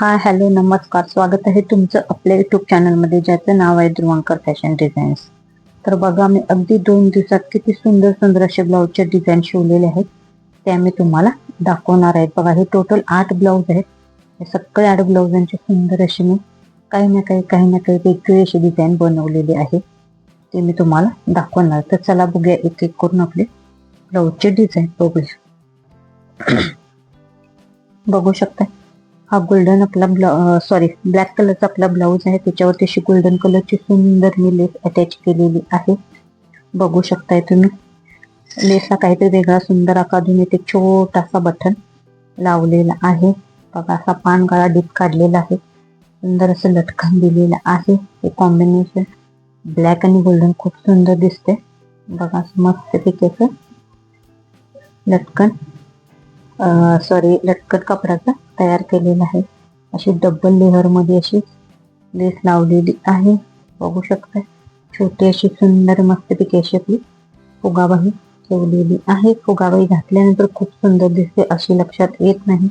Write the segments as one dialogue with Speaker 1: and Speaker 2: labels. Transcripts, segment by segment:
Speaker 1: Hi hello नमस्कार. स्वागत आहे तुमचं आपल्या युट्यूब चॅनलमध्ये ज्याचं नाव आहे ध्रुवांकर फॅशन डिझाईन्स तर बघा मी अगदी दोन दिवसात किती सुंदर सुंदर असे ब्लाऊजचे डिझाईन शिवलेले आहेत. ते मी तुम्हाला दाखवणार आहेत. बघा हे टोटल आठ ब्लाऊज आहेत. हे सगळे आठ ब्लाऊजांचे सुंदर असे मी काही ना काही काही ना काही वेगळी अशी डिझाईन बनवलेली आहे. ते मी तुम्हाला दाखवणार. तर चला बघूया एक एक करून आपले ब्लाऊजचे डिझाईन बघूया. बघू शकता हा गोल्डन आपला सॉरी ब्लॅक कलरचा आपला ब्लाऊज आहे. त्याच्यावरती अशी गोल्डन कलरची सुंदर मी लेस अटॅच केलेली आहे. बघू शकताय तुम्ही. लेसला काहीतरी वेगळा सुंदर आकारून इथे छोटासा बटन लावलेला आहे. बघा असा पान गळा डीप काढलेला आहे. सुंदर असं लटकन दिलेलं आहे. हे कॉम्बिनेशन ब्लॅक आणि गोल्डन खूप सुंदर दिसते बघा मस्तपैकी असं लटकन. सॉरी लटकन कपड्याचा तयार केलेला आहे. अशी डबल लेअरमध्ये अशी लेस लावलेली आहे. बघू शकता छोटी अशी सुंदर मस्तपैकी अशी आपली फुगाबाई ठेवलेली आहे. फुगाबाई घातल्यानंतर खूप सुंदर दिसते अशी लक्षात येत नाही.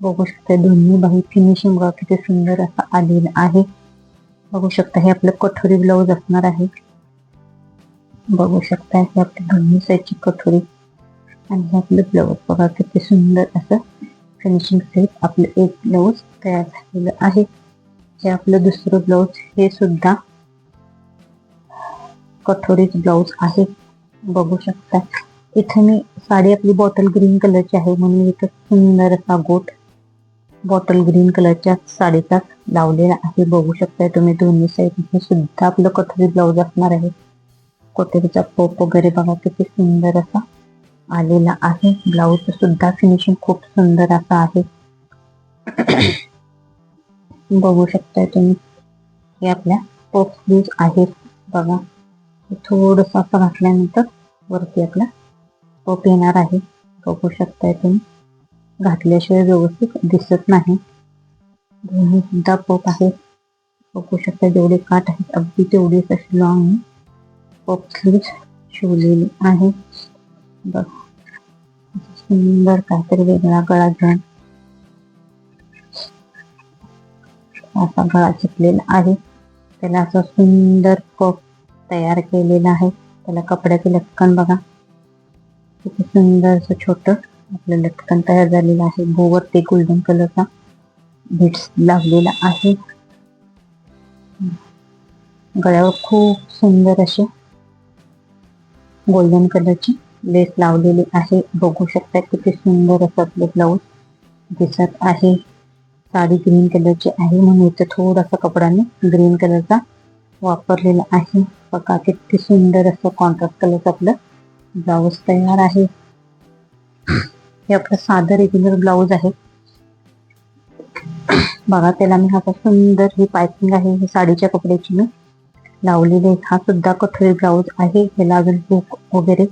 Speaker 1: बघू शकता दोन्ही बाई फिनिशिंग बघा किती सुंदर असा आलेला आहे. बघू शकता हे आपलं कठोरी ब्लाऊज असणार आहे. बघू शकता हे आपली दोन्ही साईडची कठोरी आणि हे आपलं ब्लाऊज बघा किती सुंदर असं फिनिशिंग सहित आपलं एक ब्लाऊज तयार झालेलं आहे. हे आपलं दुसरं ब्लाऊज हे सुद्धा कठोरीच ब्लाऊज आहे. बघू शकता. इथे मी साडी आपली बॉटल ग्रीन कलरची आहे म्हणून इथं सुंदर असा गोट बॉटल ग्रीन कलरच्या साडीचा लावलेला आहे. बघू शकताय तुम्ही दोन्ही साईड हे सुद्धा आपलं कठोरी ब्लाऊज असणार आहे. कोठेरीचा पोप वगैरे बघा किती सुंदर असा आलेला आहे. ब्लाऊज सुद्धा फिनिशिंग खूप सुंदर असा आहे. बघू शकताय तुम्ही. हे आपल्या पोप स्लीव्ह आहेत. बघा. थोडस असं घातल्यानंतर वरती आपला पोप येणार आहे. बघू शकताय तुम्ही. घातल्याशिवाय व्यवस्थित दिसत नाही. दोन्ही सुद्धा पोप आहेत. बघू शकता जेवढे काठ आहेत अगदी तेवढीच अशी लॉंग पोप स्लूज शिवलेली आहे बघ. सुंदर काहीतरी वेगळा गळा घेऊन. असा गळा चिपलेला आहे. त्याला असं सुंदर कप तयार केलेला आहे. त्याला कपड्याचे लटकन बघा. किती सुंदर असं छोट आपलं लटकन तयार झालेलं आहे. गोवर ते गोल्डन कलरचा बीट्स लावलेला आहे. गळ्यावर खूप सुंदर असे गोल्डन कलरची लेस लावलेली आहे. बघू शकता किती सुंदर असं आपले ब्लाऊज दिसत आहे. साडी ग्रीन कलरची आहे. म्हणून इथं थोडासा कपड्याने ग्रीन कलरचा वापरलेला आहे. बघा किती सुंदर असं कॉन्ट्रास्ट कलरचं आपलं ब्लाऊज तयार आहे. हे आपलं साधं रेग्युलर ब्लाऊज आहे. बघा त्याला मी हा सुंदर ही पायपिंग आहे. ही साडीच्या कपड्याची मी लावलेली आहे. हा सुद्धा कठोरी ब्लाऊज आहे. ह्याला अजून बुक वगैरे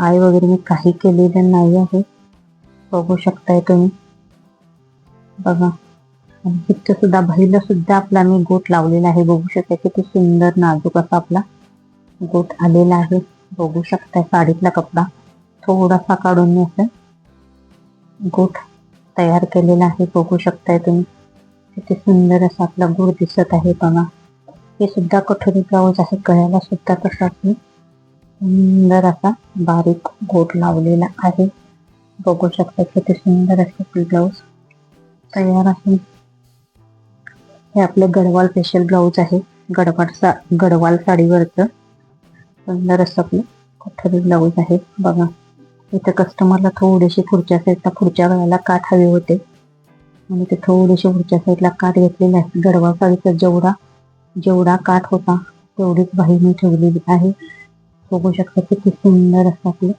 Speaker 1: आई वगैरे मी काही केलेलं नाही आहे. बघू शकताय तुम्ही. बघा. आणि इथं सुद्धा बहिला सुद्धा आपला मी गोट लावलेला आहे. बघू शकता किती सुंदर नाजूक असा आपला गोट आलेला आहे. बघू शकताय साडीतला कपडा. थोडासा काढून मी असं गोट तयार केलेला आहे. बघू शकताय तुम्ही. किती सुंदर असा आपला गोट दिसत आहे. बघा. हे सुद्धा कठोरी ब्लाऊज आहे. गळ्याला सुद्धा तसा सुंदर असा बारीक गोट लावलेला आहे. बघू शकता किती सुंदर असे ब्लाऊज तयार आहे. हे आपलं गडवाल स्पेशल ब्लाऊज आहे. गडवाल सा गडवाल साडीवरचं सुंदर असं आपलं कठोरी ब्लाऊज आहे. बघा इथं कस्टमरला थोडीशी पुढच्या साईडला पुढच्या गळ्याला काठ हवे होते. आणि ते थोडीशी पुढच्या साईडला काठ घेतलेले आहे गडवाल साडीचा जेवढा जेवढा काठ होता तेवढीच बाही मी ठेवलेली आहे. बघू शकता किती सुंदर असं आपलं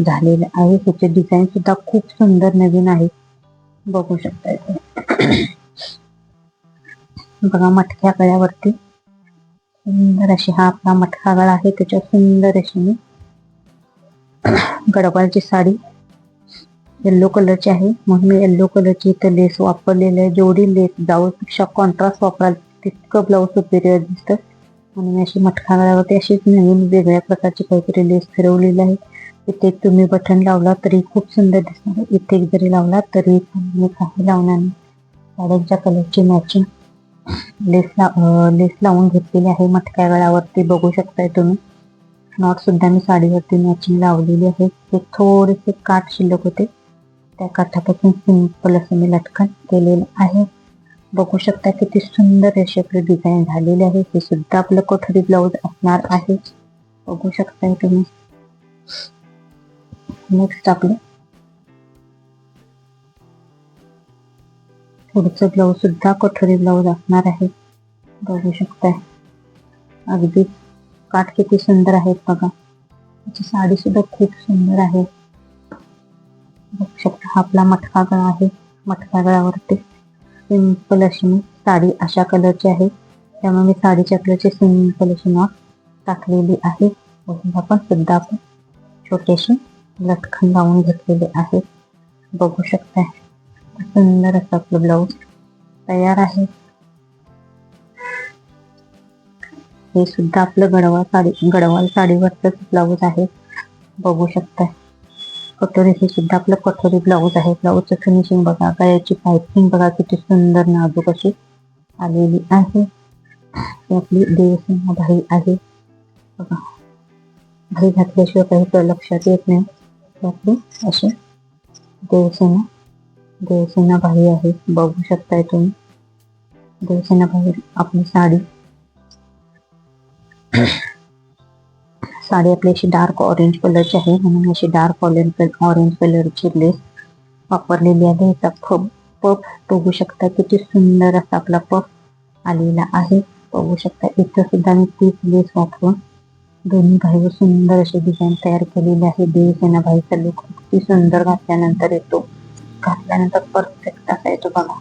Speaker 1: झालेलं आहे. त्याचे डिझाईन सुद्धा खूप सुंदर नवीन आहे. बघू शकता इथे. बघा मटक्या गळ्यावरती. सुंदर अशी हा आपला मटका गळा आहे. त्याच्या सुंदर अशी मी गडवालची साडी येल्लो कलरची आहे. म्हणून मी येल्लो कलरची इथं लेस वापरलेली आहे. जेवढी लेस ब्लाऊजपेक्षा कॉन्ट्रास्ट वापराल तितकं ब्लाऊज सुपेरियर दिसतं. म्हणून अशी मटका गळ्यावरती अशीच नवीन वेगळ्या प्रकारची काहीतरी लेस फिरवलेली आहे. इथे तुम्ही बटन लावला तरी खूप सुंदर दिसणार इथे जरी लावला तरी मी काही लावणार नाही. साड्यांच्या कलरची मॅचिंग लेस ला लेस लावून घेतलेली आहे मटक्या गळावरती बघू शकताय तुम्ही. नॉट सुद्धा मी साडीवरती मॅचिंग लावलेली आहे. ते थोडेसे काठ शिल्लक होते. त्या काठापासून सिंपल असं मी लटकन केलेलं आहे. बघू शकता किती सुंदर अशी आपली डिझाईन झालेली आहे. हे सुद्धा आपलं कोठरी ब्लाऊज असणार आहे. बघू शकताय तुम्ही. नेक्स्ट आपलं. पुढचं ब्लाऊज सुद्धा कोठरी ब्लाऊज असणार आहे. बघू शकताय. अगदी काठ किती सुंदर आहेत बघा. त्याची साडी सुद्धा खूप सुंदर आहे. बघू शकता हा आपला मटका गळा आहे. मटका गळावरती सिंपल अशी मी साडी अशा कलरची आहे. त्यामुळे मी साडीच्या कलरची सिंपल अशी नॉट टाकलेली आहे. बघून पण सुद्धा आपण छोटेसे लटकन लावून घेतलेले आहे. बघू शकताय सुंदर असं आपलं ब्लाऊज तयार आहे. हे सुद्धा आपलं गडवाल साडी गडवाल साडीवरच ब्लाऊज आहे. बघू शकताय कटोरी हे सुद्धा आपलं कटोरी ब्लाऊज आहे. ब्लाऊजचं फिनिशिंग बघा गळ्याची पायपिंग बघा किती सुंदर नाजूक अशी आलेली आहे. आपली देवसेना भाई आहे. बघा भाई घातल्याशिवाय काही तर लक्षात येत नाही. आपली अशी देवसेना देवसेना भाई आहे. बघू शकताय तुम्ही. देवसेना भाई आपली साडी. साडी आपली अशी डार्क ऑरेंज कलरची आहे. म्हणून अशी डार्क ऑरेंज ऑरेंज कलरची लेस वापरलेली आहे. याचा पफ पफ बघू शकता किती सुंदर असा आपला पफ आलेला आहे. बघू शकता इथं सुद्धा मी तीच लेस वापरून दोन्ही भाईवर सुंदर अशी डिझाईन तयार केलेली आहे. देवसेना भाईचा लुक किती सुंदर घातल्यानंतर येतो. घातल्यानंतर परफेक्ट असा येतो बघा.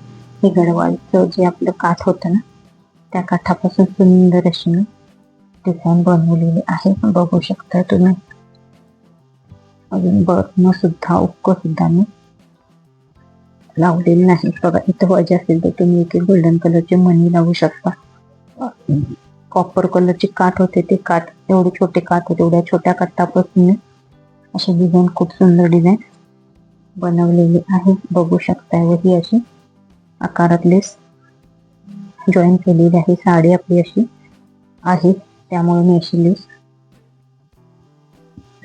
Speaker 1: हे गडवाळीचं जे आपलं काठ होतं ना त्या काठापासून सुंदर अशी मी डिझाईन बनवलेली आहे. बघू शकता तुम्ही. अजून बर्न सुद्धा उक्क सुद्धा मी लावलेली नाही. बघा इथं वजे असेल तर तुम्ही इथे गोल्डन कलरचे मणी लावू शकता. कॉपर कलरची काठ होते ते काठ एवढे छोटे काठ होते एवढ्या छोट्या काठापासून मी अशी डिझाईन खूप सुंदर डिझाईन बनवलेली आहे. बघू शकताय व ही अशी आकारातले जॉईन केलेली आहे. साडी आपली अशी आहे. त्यामुळे मी अशी लेस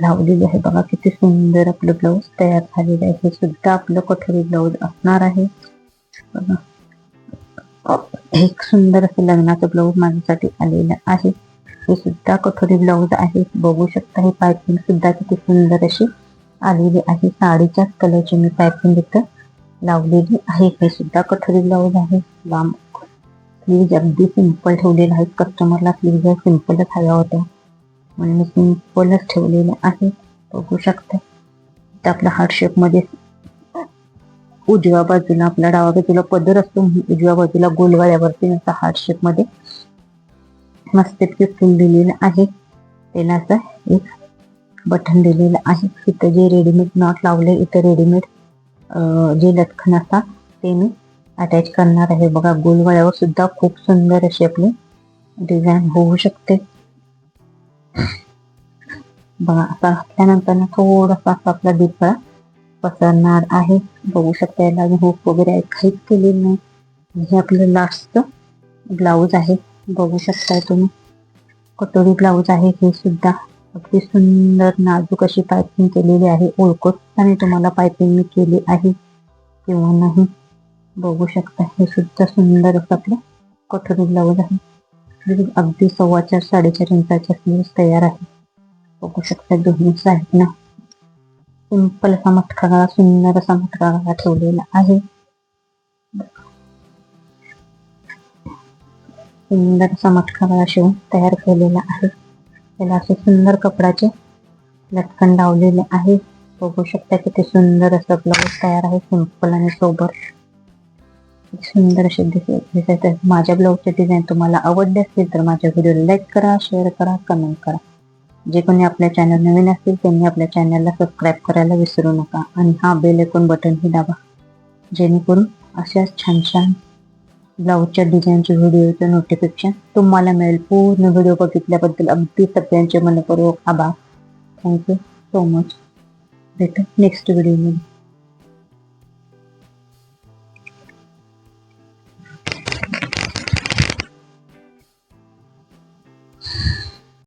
Speaker 1: लावलेली आहे बघा किती सुंदर आपलं ब्लाऊज तयार झालेलं आहे. हे सुद्धा आपलं कठोरी ब्लाऊज असणार आहे. एक सुंदर असं लग्नाचं ब्लाऊज माझ्यासाठी आलेलं आहे. हे सुद्धा कठोरी ब्लाऊज आहे. बघू शकता हे पायपिंग सुद्धा किती सुंदर अशी आलेली आहे. साडीच्याच कलरची मी पायपिंग इथं लावलेली आहे. हे सुद्धा कठोरी ब्लाऊज आहे. लांब स्लीव्ज अगदी सिंपल ठेवलेलं आहे कस्टमरला स्लीव्ज सिम्पलच हव्या होत्या. म्हणून मी सिम्पलच ठेवलेलं आहे बघू शकता. तर आपल्या हार्ट शेपमध्ये उजव्या बाजूला आपल्या डाव्या बाजूला पदर असतो. उजव्या बाजूला गोलवाड्यावरती असा हार्ट शेपमध्ये मस्तपैकी फुल दिलेलं आहे. त्याला असं एक बटन दिलेलं आहे. इथं जे रेडीमेड नॉट लावले इथं रेडीमेड जे लटकन असतात ते मी अटॅच करणार आहे. बघा गोलवाड्यावर सुद्धा खूप सुंदर अशी आपली डिझाईन होऊ शकते. बघा असा घातल्यानंतर ना थोडासा असा आपला दिपळा पसरणार आहे. बघू शकता याला अजून हुक वगैरे आहे, काहीच केलेली नाही. हे आपलं लास्टचं ब्लाऊज आहे. बघू शकताय तुम्ही. कटोरी ब्लाऊज आहे. हे सुद्धा अगदी सुंदर नाजूक अशी पायपिंग केलेली आहे. ओळखताना तुम्हाला पायपिंग मी केली आहे. किंवा नाही. बघू शकता. हे सुद्धा सुंदर असं आपलं कठोरी ब्लाऊज आहे. अगदी सव्वा चार साडेचार इंचाच्या स्लीव्ह तयार आहे. बघू शकता दोन्ही साईड ना. सिंपल असा मटका गळा सुंदर असा मटका गळा ठेवलेला आहे. सुंदर असा मटका गळा शिवून तयार केलेला आहे. त्याला असे सुंदर कपडाचे लटकन लावलेले आहे. बघू शकता किती सुंदर असं ब्लाऊज तयार आहे. सिंपल आणि सोबर सुंदर असे दिसत दिसत माझ्या ब्लाऊजचे डिझाईन तुम्हाला आवडले असतील तर माझ्या व्हिडिओ लाईक करा शेअर करा कमेंट करा. जे कोणी आपल्या चॅनल नवीन असतील त्यांनी आपल्या चॅनलला सबस्क्राईब करायला विसरू नका आणि हा बेल आयकॉन बटनही दाबा. जेणेकरून अशाच छान छान ब्लाऊजच्या डिझाईनचे व्हिडिओचं नोटिफिकेशन तुम्हाला मिळेल. पूर्ण व्हिडिओ बघितल्याबद्दल अगदी सगळ्यांचे मनपूर्वक आभार. थँक्यू सो मच भेटू नेक्स्ट व्हिडिओमध्ये